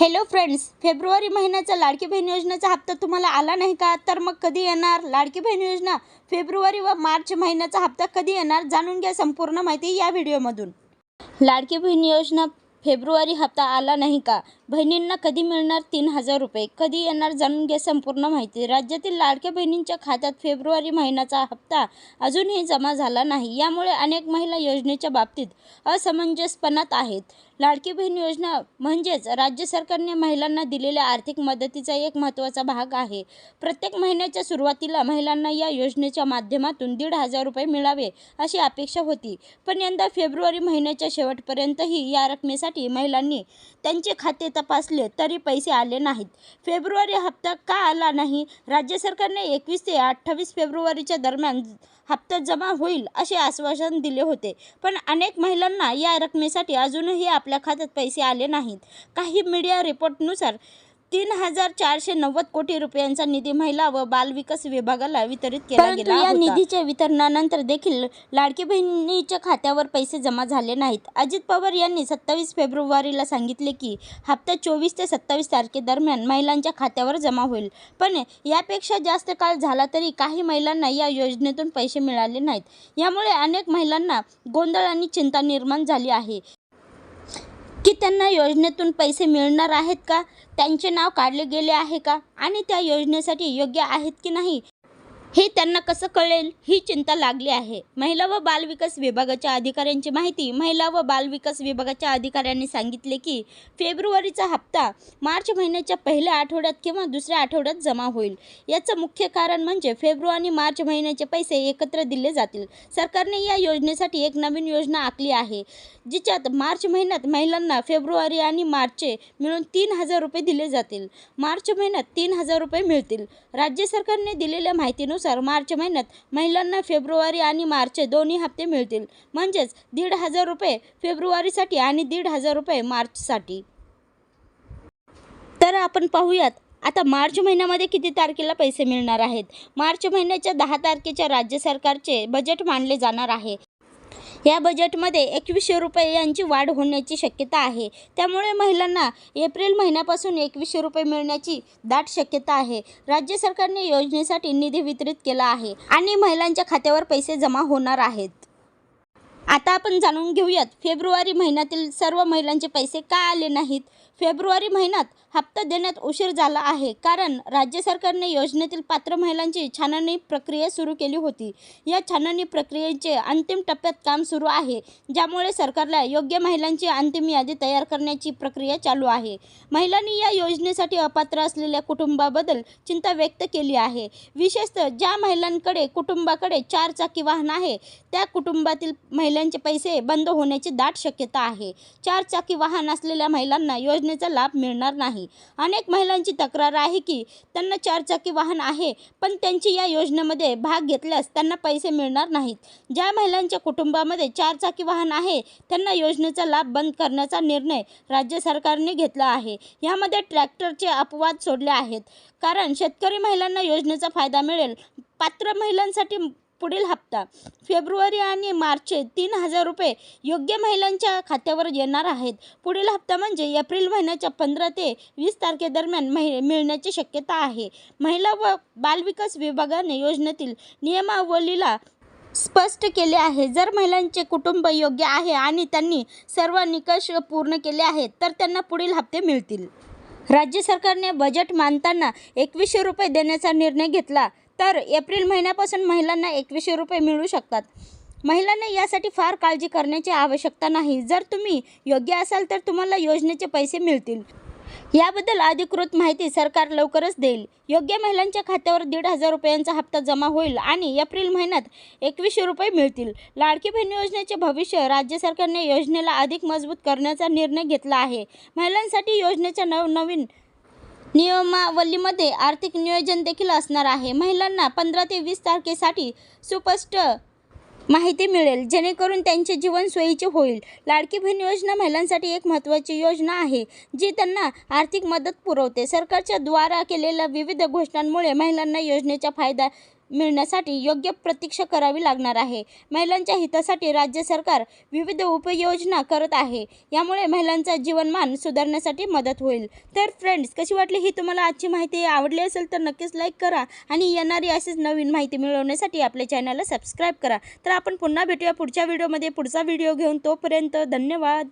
Hello friends February महिन्याचा लाडकी बहीण योजनेचा हप्ता तुम्हाला आला नाही का? तर मग कधी येणार? लाडकी बहीण योजना फेब्रुवारी व मार्च महिन्याचा हप्ता कधी येणार? जाणून घ्या संपूर्ण माहिती या व्हिडिओमधून लाडकी बहीण योजना फेब्रुवारी हप्ता आला नाही का? बहिणींना कधी मिळणार तीन हजार रुपये? कधी येणार जाणून घ्या संपूर्ण माहिती. राज्यातील लाडक्या बहिणींच्या खात्यात फेब्रुवारी महिन्याचा हप्ता अजूनही जमा झाला नाही. यामुळे अनेक महिला योजनेच्या बाबतीत असमंजसपणात आहेत. लाडकी बहीण योजना म्हणजेच राज्य सरकारने महिलांना दिलेल्या आर्थिक मदतीचा एक महत्त्वाचा भाग आहे. प्रत्येक महिन्याच्या सुरुवातीला महिलांना या योजनेच्या माध्यमातून दीड हजार रुपये मिळावे अशी अपेक्षा होती. पण यंदा फेब्रुवारी महिन्याच्या शेवटपर्यंतही या रकमेसाठी महिलांनी त्यांचे खाते तपासले तरी पैसे आले नाहीत. फेब्रुवारी हप्ता का आला नाही? राज्य सरकारने एकवीस ते अठ्ठावीस फेब्रुवारीच्या दरम्यान हप्ता जमा होईल असे आश्वासन दिले होते. पण अनेक महिलांना या रकमेसाठी अजूनही आपल्या खात्यात पैसे आले नाहीत. काही मीडिया रिपोर्टनुसार तीन हजार चारशे नव्वद कोटी रुपयांचा निधी महिला व बालविकास विभागाला वितरित केला परंतु गेला या होता. निधीच्या वितरणानंतर देखील लाडकी बहिणीच्या खात्यावर पैसे जमा झाले नाहीत. अजित पवार यांनी सत्तावीस फेब्रुवारीला सांगितले की हप्ता चोवीस ते सत्तावीस तारखेदरम्यान महिलांच्या खात्यावर जमा होईल. पण यापेक्षा जास्त काळ झाला तरी काही महिलांना या योजनेतून पैसे मिळाले नाहीत. यामुळे अनेक महिलांना गोंधळ आणि चिंता निर्माण झाली आहे. की त्यांना योजनेतून पैसे मिळणार आहेत का? त्यांचे नाव काढले गेले आहे का? आणि त्या योजनेसाठी योग्य आहेत की नाही? हे त्यांना कसं कळेल? ही चिंता लागली आहे. महिला व बालविकास विभागाच्या अधिकाऱ्यांची माहिती महिला व बालविकास विभागाच्या अधिकाऱ्यांनी सांगितले की फेब्रुवारीचा हप्ता मार्च महिन्याच्या पहिल्या आठवड्यात किंवा दुसऱ्या आठवड्यात जमा होईल. याचं मुख्य कारण म्हणजे फेब्रुवारी आणि मार्च महिन्याचे पैसे एकत्र दिले जातील. सरकारने या योजनेसाठी एक नवीन योजना आखली आहे जिच्यात मार्च महिन्यात महिलांना फेब्रुवारी आणि मार्चचे मिळून तीन हजार रुपये दिले जातील. मार्च महिन्यात तीन हजार रुपये मिळतील. राज्य सरकारने दिलेल्या माहितीनुसार मार्च महिन्यात महिलांना फेब्रुवारी आणि मार्चचे दोन्ही हप्ते मिळतील. म्हणजेच दीड हजार रुपये फेब्रुवारीसाठी आणि दीड हजार रुपये मार्चसाठी. तर आपण पाहूयात आता मार्च महिन्यामध्ये किती तारखेला पैसे मिळणार आहेत? मार्च महिन्याच्या दहा तारखेच्या राज्य सरकारचे बजेट मांडले जाणार आहे. या बजेटमध्ये एकवीसशे रुपये यांची वाढ होण्याची शक्यता आहे. त्यामुळे महिलांना एप्रिल महिन्यापासून एकवीसशे रुपये मिळण्याची दाट शक्यता आहे. राज्य सरकारने योजनेसाठी निधी वितरित केला आहे आणि महिलांच्या खात्यावर पैसे जमा होणार आहेत. आता आपण जाणून घेऊयात फेब्रुवारी महिन्यातील सर्व महिलांचे पैसे का आले नाहीत? फेब्रुवारी महिन्यात हप्ता देण्यात उशीर झाला आहे. कारण राज्य सरकारने योजनेतील पात्र महिलांची छाननी प्रक्रिया सुरू केली होती. या छाननी प्रक्रियेचे अंतिम टप्प्यात काम सुरू आहे ज्यामुळे सरकारला योग्य महिलांची अंतिम यादी तयार करण्याची प्रक्रिया चालू आहे. महिलांनी या योजनेसाठी अपात्र असलेल्या कुटुंबाबद्दल चिंता व्यक्त केली आहे. विशेषतः ज्या महिलांकडे कुटुंबाकडे चार चाकी वाहन आहे त्या कुटुंबातील महिलांचे पैसे बंद होण्याची दाट शक्यता आहे. चार चाकी वाहन असलेल्या महिलांना योजने योजनेचा लाभ मिळणार नाही. अनेक महिलांची तक्रार आहे की त्यांना चार चाकी वाहन आहे पण त्यांची या योजनेमध्ये भाग घेतल्यास त्यांना पैसे मिळणार नाहीत. ज्या महिलांच्या कुटुंबामध्ये चार चाकी वाहन आहे त्यांना योजनेचा लाभ बंद करण्याचा निर्णय राज्य सरकारने घेतला आहे. यामध्ये ट्रॅक्टरचे अपवाद सोडले आहेत. कारण शेतकरी महिलांना योजनेचा फायदा मिळेल. पात्र महिलांसाठी पुढील हप्ता फेब्रुवारी आणि मार्चचे तीन हजार रुपये योग्य महिलांच्या खात्यावर येणार आहेत. पुढील हप्ता म्हणजे एप्रिल महिन्याच्या पंधरा ते वीस तारखेदरम्यान महि मिळण्याची शक्यता आहे. महिला व बालविकास विभागाने योजनेतील नियमावलीला स्पष्ट केले आहे. जर महिलांचे कुटुंब योग्य आहे आणि त्यांनी सर्व निकष पूर्ण केले आहेत तर त्यांना पुढील हप्ते मिळतील. राज्य सरकारने बजेट मानताना एकवीसशे रुपये देण्याचा निर्णय घेतला. तर एप्रिल महिन्यापासून महिलांना एकवीसशे रुपये मिळू शकतात. महिलांना यासाठी फार काळजी करण्याची आवश्यकता नाही. जर तुम्ही योग्य असाल तर तुम्हाला योजनेचे पैसे मिळतील. याबद्दल अधिकृत माहिती सरकार लवकरच देईल. योग्य महिलांच्या खात्यावर दीड हजार रुपयांचा हप्ता जमा होईल आणि एप्रिल महिन्यात एकवीसशे रुपये मिळतील. लाडकी बहीण योजनेचे भविष्य राज्य सरकारने योजनेला अधिक मजबूत करण्याचा निर्णय घेतला आहे. महिलांसाठी योजनेच्या नवनवीन नियमावलीमध्ये आर्थिक नियोजन देखील असणार आहे. महिलांना पंधरा ते वीस तारखेसाठी सुस्पष्ट माहिती मिळेल. जेणेकरून त्यांचे जीवन सोयीचे होईल. लाडकी बहीण योजना महिलांसाठी एक महत्त्वाची योजना आहे जी त्यांना आर्थिक मदत पुरवते. सरकारच्या द्वारा केलेल्या विविध घोषणांमुळे महिलांना योजनेचा फायदा मिळण्यासाठी योग्य प्रतीक्षा करावी लागणार आहे. महिलांच्या हितासाठी राज्य सरकार विविध उपयोजना करत आहे. यामुळे महिलांचा जीवनमान सुधारण्यासाठी मदत होईल. तर फ्रेंड्स कशी वाटली ही तुम्हाला आजची माहिती? आवडली असेल तर नक्कीच लाईक करा आणि येणारी अशीच नवीन माहिती मिळवण्यासाठी आपल्या चॅनलला सबस्क्राईब करा. तर आपण पुन्हा भेटूया पुढच्या व्हिडिओमध्ये पुढचा व्हिडिओ घेऊन तोपर्यंत धन्यवाद.